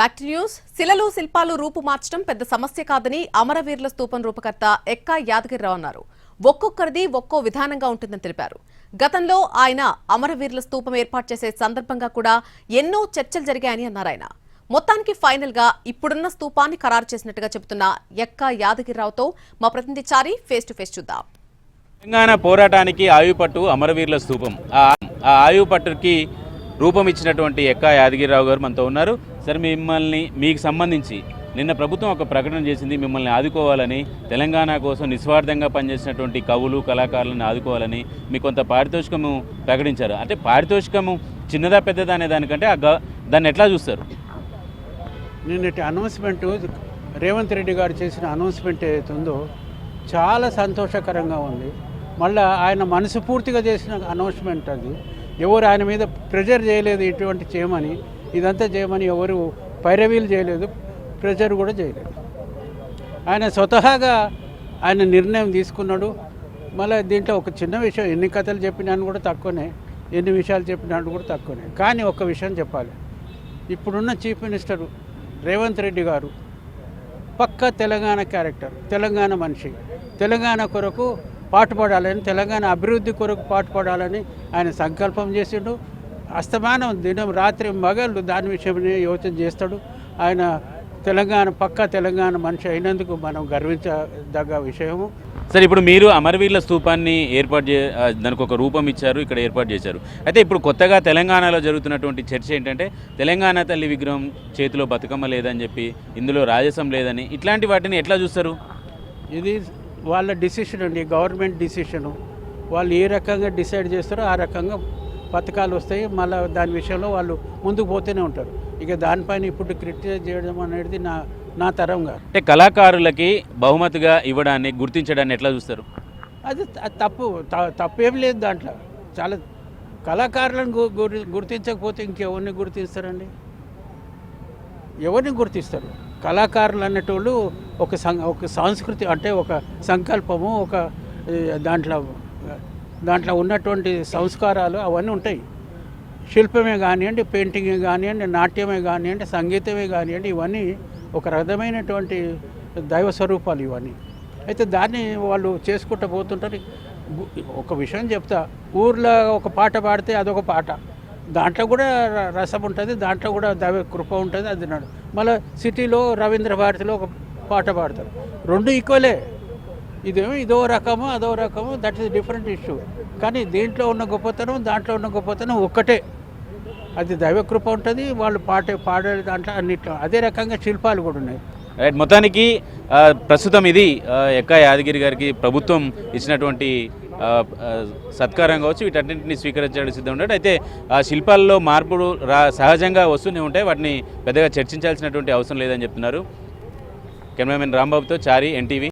Back to news. శిలలు శిల్పాలు రూపు మార్చడం పెద్ద సమస్య కాదని అమరవీరుల స్తూపం రూపకర్త ఎక్కా యాదగిరిరావు అన్నారు. ఒక్కొక్కరిది ఒక్కో విధానంగా ఉంటుందని తెలిపారు. గతంలో ఆయన అమరవీరుల స్తూపం ఏర్పాటు చేసే సందర్భంగా కూడా ఎన్నో చర్చలు జరిగాయని అన్నారు ఆయన. మొత్తానికి ఫైనల్గా ఇప్పుడున్న స్తూపాన్ని ఖరారు చేసినట్టుగా చెబుతున్న ఎక్కా యాదగిరిరావుతో మా ప్రతినిధి చారి ఫేస్ టు ఫేస్ చూద్దాం. తెలంగాణ పోరాటానికి ఆయుపట్టు అమరవీరుల స్తూపం ఆ ఆ ఆయుపట్టుకి రూపం ఇచ్చినటువంటి ఎక్కా యాదగిరిరావు గారు మనతో ఉన్నారు. సార్ మిమ్మల్ని మీకు సంబంధించి నిన్న ప్రభుత్వం ఒక ప్రకటన చేసింది మిమ్మల్ని ఆదుకోవాలని తెలంగాణ కోసం నిస్వార్థంగా పనిచేసినటువంటి కవులు కళాకారులను ఆదుకోవాలని మీకు కొంత పారితోషికము ప్రకటించారు. అంటే పారితోషికము చిన్నదా పెద్దదా అనే దానికంటే ఆ దాన్ని ఎట్లా చూస్తారు? నిన్నటి అనౌన్స్మెంట్ రేవంత్ రెడ్డి గారు చేసిన అనౌన్స్మెంట్ ఏదైతే ఉందో చాలా సంతోషకరంగా ఉంది. మళ్ళీ ఆయన మనసు పూర్తిగా చేసిన అనౌన్స్మెంట్ అది. ఎవరు ఆయన మీద ప్రెజర్ చేయలేదు ఇటువంటి చేయమని ఇదంతా చేయమని ఎవరు పైరవీలు చేయలేదు ప్రెజర్ కూడా చేయలేదు. ఆయన స్వతహాగా ఆయన నిర్ణయం తీసుకున్నాడు. మళ్ళీ దీంట్లో ఒక చిన్న విషయం ఎన్ని కథలు చెప్పినాను కూడా తక్కువనే ఎన్ని విషయాలు చెప్పినాను కూడా తక్కువనే. కానీ ఒక విషయం చెప్పాలి. ఇప్పుడున్న చీఫ్ మినిస్టర్ రేవంత్ రెడ్డి గారు పక్క తెలంగాణ క్యారెక్టర్ తెలంగాణ మనిషి. తెలంగాణ కొరకు పాటుపడాలని తెలంగాణ అభివృద్ధి కొరకు పాటుపడాలని ఆయన సంకల్పం చేసిండు. అస్తమానం దినం రాత్రి మగళ్ళు దాని విషయమే యోచన చేస్తాడు. ఆయన తెలంగాణ పక్క తెలంగాణ మనిషి అయినందుకు మనం గర్వించదగ్గ విషయము. సార్ ఇప్పుడు మీరు అమరవీరుల స్తూపాన్ని ఏర్పాటు చే దానికి ఒక రూపం ఇచ్చారు ఇక్కడ ఏర్పాటు చేశారు. అయితే ఇప్పుడు కొత్తగా తెలంగాణలో జరుగుతున్నటువంటి చర్చ ఏంటంటే తెలంగాణ తల్లి విగ్రహం చేతిలో బతుకమ్మ లేదని చెప్పి ఇందులో రాజసం లేదని ఇట్లాంటి వాటిని ఎట్లా చూస్తారు? ఇది వాళ్ళ డిసిషన్ అండి గవర్నమెంట్ డిసిషను వాళ్ళు ఏ రకంగా డిసైడ్ చేస్తారో ఆ రకంగా పథకాలు వస్తాయి. మళ్ళీ దాని విషయంలో వాళ్ళు ముందుకు పోతూనే ఉంటారు. ఇక దానిపైన ఇప్పుడు క్రిటిసైజ్ చేయడం అనేది నా నా తరం కాదు. అంటే కళాకారులకి బహుమతిగా ఇవ్వడాన్ని గుర్తించడాన్ని ఎట్లా చూస్తారు? అది తప్పు. త- తప్పేం లేదు దాంట్లో. చాలా కళాకారులను గుర్తించకపోతే ఇంకెవరిని గుర్తిస్తారండి? ఎవరిని గుర్తిస్తారు? కళాకారులు అనేటోళ్ళు ఒక సం ఒక సంస్కృతి అంటే ఒక సంకల్పము ఒక దాంట్లో దాంట్లో ఉన్నటువంటి సంస్కారాలు అవన్నీ ఉంటాయి. శిల్పమే కానివ్వండి పెయింటింగే కానివ్వండి నాట్యమే కానివ్వండి సంగీతమే కానివ్వండి ఇవన్నీ ఒక రకమైనటువంటి దైవ స్వరూపాలు ఇవన్నీ. అయితే దాన్ని వాళ్ళు చేసుకుంటూ పోతుంటారు. ఒక విషయం చెప్తా. ఊర్లో ఒక పాట పాడితే అదొక పాట. దాంట్లో కూడా రసం ఉంటుంది దాంట్లో కూడా దైవ కృప ఉంటుంది అది మళ్ళీ సిటీలో రవీంద్ర భారతిలో ఒక పాట పాడతారు. రెండు ఈక్వలే ఇదేమో ఇదో రకము అదో రకము దట్ ఈస్ డిఫరెంట్ ఇష్యూ కానీ దీంట్లో ఉన్న గొప్పతనం దాంట్లో ఉన్న గొప్పతనం ఒక్కటే. అది దైవకృప ఉంటుంది వాళ్ళు పాట పాడే దాంట్లో అన్నిట్లో. అదే రకంగా శిల్పాలు కూడా ఉన్నాయి. రైట్ మొత్తానికి ప్రస్తుతం ఇది ఎక్క యాదగిరి గారికి ప్రభుత్వం ఇచ్చినటువంటి సత్కారం కావచ్చు వీటన్నింటిని స్వీకరించడానికి సిద్ధం ఉన్నాడు. అయితే ఆ శిల్పాల్లో మార్పులు రా సహజంగా వస్తూనే ఉంటాయి వాటిని పెద్దగా చర్చించాల్సినటువంటి అవసరం లేదని చెప్తున్నారు. కెమెరామెన్ రాంబాబుతో చారి ఎన్టీవీ.